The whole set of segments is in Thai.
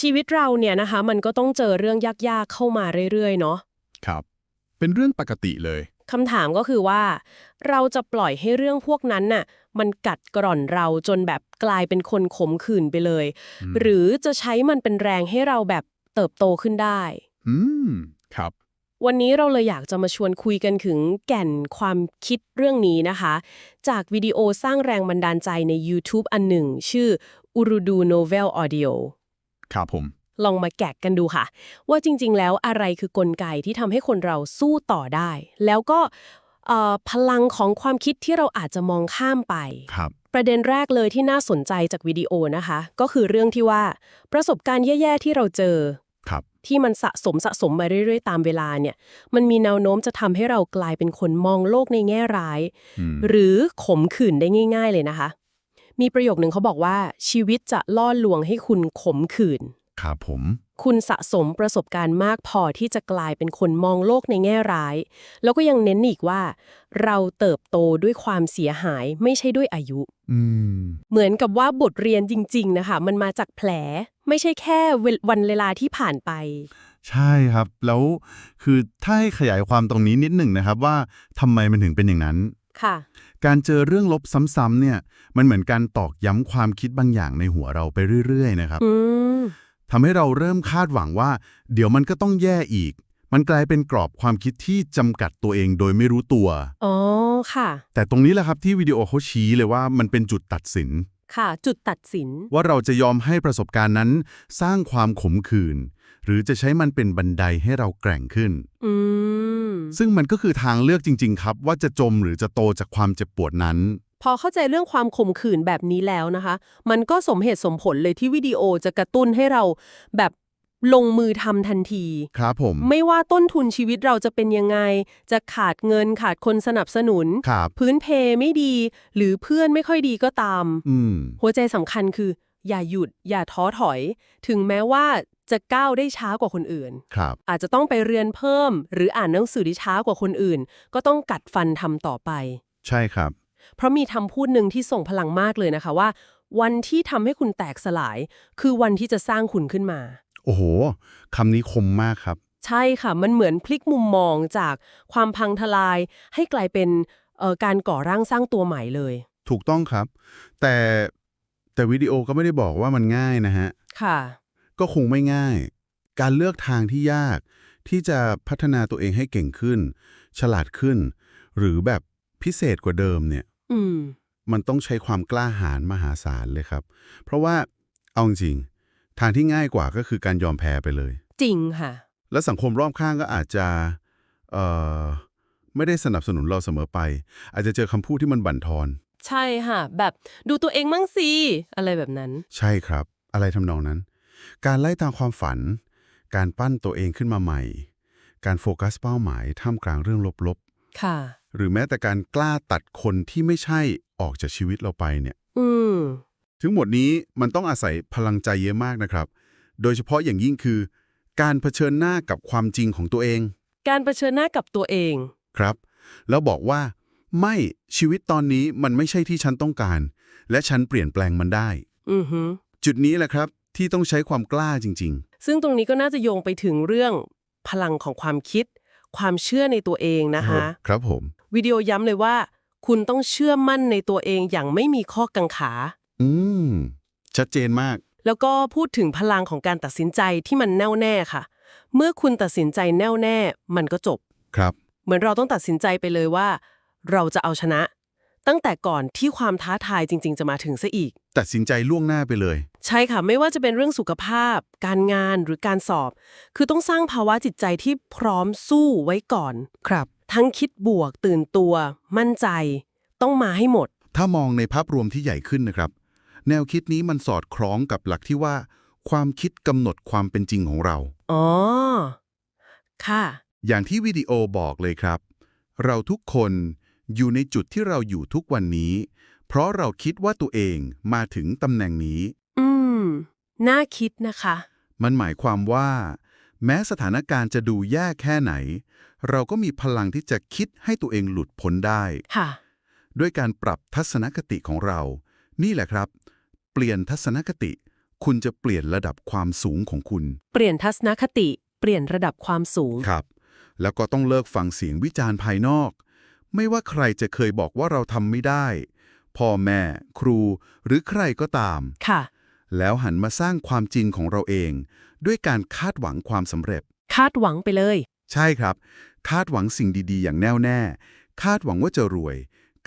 ชีวิตเราเนี่ยนะคะ มันก็ต้องเจอเรื่องยากๆเข้ามาเรื่อยๆ เนาะครับ เป็นเรื่องปกติเลยคำถามก็คือว่า เราจะปล่อยให้เรื่องพวกนั้นน่ะมันกัดกร่อนเราจนแบบกลายเป็นคนขมขื่นไปเลยอืมหรือจะใช้มันเป็นแรงให้เราแบบเติบโตขึ้นได้ อืม ครับ วันนี้เราเลยอยากจะมาชวนคุยกันถึงแก่นความคิดเรื่องนี้นะคะ จากวิดีโอสร้างแรงบันดาลใจใน YouTube อันหนึ่ง ชื่อ Urudu Novel Audio ครับผม ลองมาแกะกันดูค่ะ ว่าจริง ๆ แล้วอะไรคือกลไกที่ทำให้คนเราสู้ต่อได้ แล้วก็เอ่อพลังของความคิดที่เราอาจจะมองข้ามไป ครับ ประเด็นแรกเลยที่น่าสนใจจากวิดีโอนะคะ ก็คือเรื่องที่ว่าประสบการณ์แย่ๆที่เราเจอ ครับ ที่มันสะสมสะสมมาเรื่อยๆ ตามเวลาเนี่ย มันมีแนวโน้มจะทำให้เรากลายเป็นคนมองโลกในแง่ร้าย อืม หรือขมขื่นได้ง่าย ๆ เลยนะคะ มีประโยคนึงเขาบอกว่าชีวิตจะล่อลวงให้คุณขมขื่นครับผม คุณสะสมประสบการณ์มากพอที่จะกลายเป็นคนมองโลกในแง่ร้าย แล้วก็ยังเน้นอีกว่า เราเติบโตด้วยความเสียหายไม่ใช่ด้วยอายุ อืม เหมือนกับว่าบทเรียนจริง ๆ นะคะ มันมาจากแผล ไม่ใช่แค่เวลวันเวลาที่ผ่านไป ใช่ครับ แล้วคือถ้าให้ขยายความตรงนี้นิดหนึ่งนะครับว่าทำไมมันถึงเป็นอย่างนั้น ค่ะ การเจอเรื่องลบซ้ำๆเนี่ย มันเหมือนการตอกย้ำความคิดบางอย่างในหัวเราไปเรื่อยๆ นะครับอืม ทำให้เราเริ่มคาดหวังว่า เดี๋ยวมันก็ต้องแย่อีก มันกลายเป็นกรอบความคิดที่จำกัดตัวเองโดยไม่รู้ตัว อ๋อ ค่ะ แต่ตรงนี้แหละครับที่วิดีโอเขาชี้เลยว่ามันเป็นจุดตัดสิน ค่ะ จุดตัดสิน ว่าเราจะยอมให้ประสบการณ์นั้น สร้างความขมขื่นหรือจะใช้มันเป็นบันไดให้เราแกร่งขึ้น อืม ซึ่งมันก็คือทางเลือกจริง ๆ ครับ ว่าจะจมหรือจะโตจากความเจ็บปวดนั้น พอเข้าใจเรื่องความขมขื่นแบบนี้แล้วนะคะ มันก็สมเหตุสมผลเลยที่วิดีโอจะกระตุ้นให้เราแบบลงมือทำทันที ครับผม ไม่ว่าต้นทุนชีวิตเราจะเป็นยังไง จะขาดเงินขาดคนสนับสนุน ครับ พื้นเพไม่ดี หรือเพื่อนไม่ค่อยดีก็ตาม อืม หัวใจสำคัญคือ อย่าหยุด อย่าท้อถอย ถึงแม้ว่าจะก้าวได้ช้ากว่าคนอื่น ครับ อาจจะต้องไปเรียนเพิ่ม หรืออ่านหนังสือที่ช้ากว่าคนอื่น ก็ต้องกัดฟันทำต่อไป ใช่ครับ เพราะมีคำพูดหนึ่งที่ส่งพลังมากเลยนะคะว่า วันที่ทำให้คุณแตกสลาย คือวันที่จะสร้างคุณขึ้นมา โอ้โหคำนี้คมมากครับ ใช่ค่ะ มันเหมือนพลิกมุมมองจากความพังทลาย ให้กลายเป็นเอ่อการก่อร่างสร้างตัวใหม่เลย ถูกต้องครับ แต่ แต่วิดีโอก็ไม่ได้บอกว่ามันง่ายนะฮะ ค่ะ ก็คงไม่ง่าย การเลือกทางที่ยาก ที่จะพัฒนาตัวเองให้เก่งขึ้น ฉลาดขึ้น หรือแบบพิเศษกว่าเดิมเนี่ย อืม มันต้องใช้ความกล้าหาญมหาศาลเลยครับ เพราะว่าเอาจริงๆทางที่ง่ายกว่าก็คือการยอมแพ้ไปเลย จริงค่ะ และสังคมรอบข้างก็อาจจะเอ่อไม่ได้สนับสนุนเราเสมอไป อาจจะเจอคำพูดที่มันบั่นทอน ใช่ค่ะ แบบดูตัวเองมั่งสิอะไรแบบนั้น ใช่ครับ อะไรทำนองนั้น การไล่ตามความฝัน การปั้นตัวเองขึ้นมาใหม่ การโฟกัสเป้าหมายท่ามกลางเรื่องลบค่ะ ๆ หรือแม้แต่การกล้าตัดคนที่ไม่ใช่ออกจากชีวิตเราไปเนี่ย อืม ทั้งหมดนี้มันต้องอาศัยพลังใจเยอะมากนะครับ โดยเฉพาะอย่างยิ่งคือ การเผชิญหน้ากับความจริงของตัวเองการเผชิญหน้ากับตัวเอง ครับ แล้วบอกว่า ไม่ชีวิตตอนนี้มันไม่ใช่ที่ฉันต้องการ และฉันเปลี่ยนแปลงมันได้ อือฮึจุดนี้แหละครับที่ต้องใช้ความกล้าจริง ซึ่งตรงนี้ก็น่าจะโยงไปถึงเรื่องพลังของความคิด ความเชื่อในตัวเองๆนะคะ ครับผม วิดีโอย้ำเลยว่า คุณต้องเชื่อมั่นในตัวเองอย่างไม่มีข้อกังขา อืม ชัดเจนมาก แล้วก็พูดถึงพลังของการตัดสินใจที่มันแน่วแน่ค่ะ เมื่อคุณตัดสินใจแน่วแน่ มันก็จบ ครับ เหมือนเราต้องตัดสินใจไปเลยว่า เราจะเอาชนะ ตั้งแต่ก่อนที่ความท้าทายจริง ๆ จะมาถึงซะอีก ตัดสินใจล่วงหน้าไปเลย ใช่ค่ะ ไม่ว่าจะเป็นเรื่องสุขภาพ การงานหรือการสอบ คือต้องสร้างภาวะจิตใจที่พร้อมสู้ไว้ก่อน ครับ ทั้งคิดบวก ตื่นตัว มั่นใจ ต้องมาให้หมด ถ้ามองในภาพรวมที่ใหญ่ขึ้นนะครับ แนวคิดนี้มันสอดคล้องกับหลักที่ว่า ความคิดกำหนดความเป็นจริงของเรา อ๋อ ค่ะ อย่างที่วิดีโอบอกเลยครับ เราทุกคน อยู่ในจุดที่เราอยู่ทุกวันนี้ เพราะเราคิดว่าตัวเองมาถึงตำแหน่งนี้ อืม น่าคิดนะคะ มันหมายความว่า แม้สถานการณ์จะดูแย่แค่ไหน เราก็มีพลังที่จะคิดให้ตัวเองหลุดพ้นได้ค่ะ ด้วยการปรับทัศนคติของเรา นี่แหละครับ เปลี่ยนทัศนคติ คุณจะเปลี่ยนระดับความสูงของคุณ เปลี่ยนทัศนคติ เปลี่ยนระดับความสูง ครับ แล้วก็ต้องเลิกฟังเสียงวิจารณ์ภายนอก ไม่ว่าใครจะเคยบอกว่าเราทำไม่ได้ พ่อแม่ ครู หรือใครก็ตาม ค่ะ แล้วหันมาสร้างความจริงของเราเอง ด้วยการคาดหวังความสำเร็จ คาดหวังไปเลย ใช่ครับ คาดหวังสิ่งดีๆ อย่างแน่วแน่ คาดหวังว่าจะรวย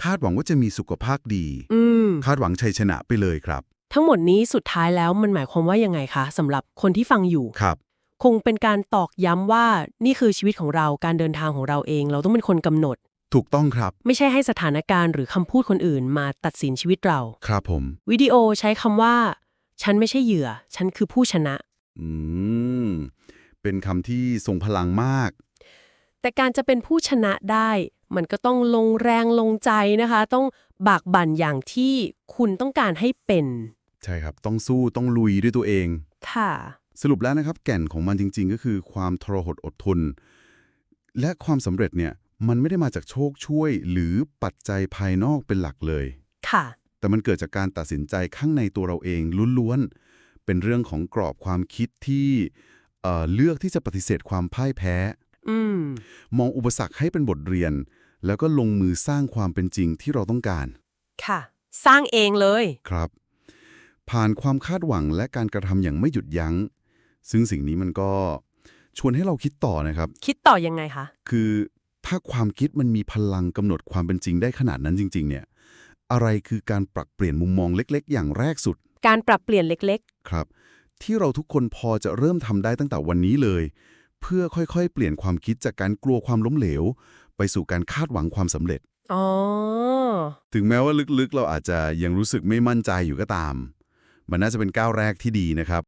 คาดหวังว่าจะมีสุขภาพดี อืม คาดหวังชัยชนะไปเลยครับ ทั้งหมดนี้สุดท้ายแล้วมันหมายความว่ายังไงคะสำหรับคนที่ฟังอยู่ ครับ คงเป็นการตอกย้ำว่านี่คือชีวิตของเราการเดินทางของเราเอง เราต้องเป็นคนกำหนด ถูกต้องครับ ไม่ใช่ให้สถานการณ์หรือคำพูดคนอื่นมาตัดสินชีวิตเรา ครับผม วิดีโอใช้คำว่า ฉันไม่ใช่เหยื่อ ฉันคือผู้ชนะ อืม เป็นคำที่ทรงพลังมาก แต่การจะเป็นผู้ชนะได้ มันก็ต้องลงแรงลงใจนะคะ ต้องบากบั่นอย่างที่คุณต้องการให้เป็น ใช่ครับ ต้องสู้ต้องลุยด้วยตัวเอง ค่ะ สรุปแล้วนะครับ แก่นของมันจริง ๆ ก็คือความทรหดอดทน และความสำเร็จเนี่ย มันไม่ได้มาจากโชคช่วยหรือปัจจัยภายนอกเป็นหลักเลย ค่ะ แต่มันเกิดจากการตัดสินใจข้างในตัวเราเองล้วนๆ เป็นเรื่องของกรอบความคิดที่เอ่อเลือกที่จะปฏิเสธความพ่ายแพ้อืมมองอุปสรรคให้เป็นบทเรียน แล้วก็ลงมือสร้างความเป็นจริงที่เราต้องการ ค่ะ สร้างเองเลย ครับ ผ่านความคาดหวังและการกระทำอย่างไม่หยุดยัง้ง ซึ่งสิ่งนี้มันก็ชวนให้เราคิดต่อนะครับ คิดต่อยังไงคะ คือ ถ้าความคิดมันมีพลังกำหนดความเป็นจริงได้ขนาดนั้นจริง ๆ เนี่ย อะไรคือการปรับเปลี่ยนมุมมองเล็ก ๆ อย่างแรกสุด การปรับเปลี่ยนเล็กครับ ที่เราทุกคนพอจะเริ่มทำได้ตั้งแต่วันนี้เลย เพื่อค่อยๆ เปลี่ยนความคิดจากการกลัวความล้มเหลว ไปสู่การคาดหวังความสำเร็จๆอ๋อถึงแม้ว่าลึกๆ เราอาจจะยังรู้สึกไม่มั่นใจอยู่ก็ตาม มันน่าจะเป็นก้าวแรกที่ดีนะครับ